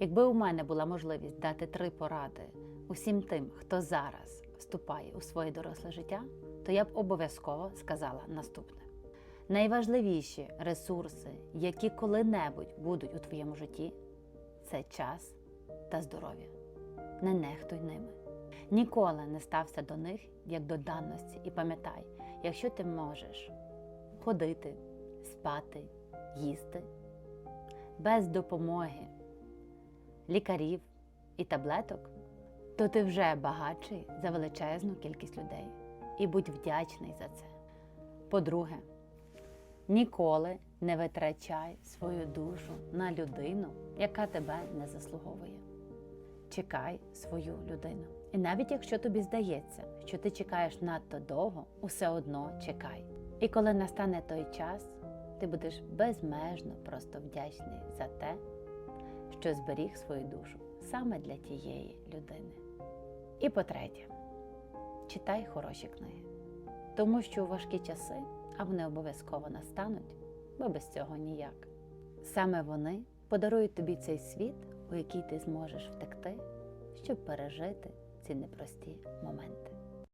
Якби у мене була можливість дати три поради усім тим, хто зараз вступає у своє доросле життя, то я б обов'язково сказала наступне: найважливіші ресурси, які коли-небудь будуть у твоєму житті, це час та здоров'я. Не нехтуй ними. Ніколи не стався до них як до даності. І пам'ятай, якщо ти можеш ходити, спати, їсти без допомоги лікарів і таблеток, то ти вже багатший за величезну кількість людей. І будь вдячний за це. По-друге, ніколи не витрачай свою душу на людину, яка тебе не заслуговує. Чекай свою людину. І навіть якщо тобі здається, що ти чекаєш надто довго, усе одно чекай. І коли настане той час, ти будеш безмежно просто вдячний за те, що зберіг свою душу саме для тієї людини. І по-третє, читай хороші книги, тому що у важкі часи, а вони обов'язково настануть, бо без цього ніяк. Саме вони подарують тобі цей світ, у який ти зможеш втекти, щоб пережити ці непрості моменти.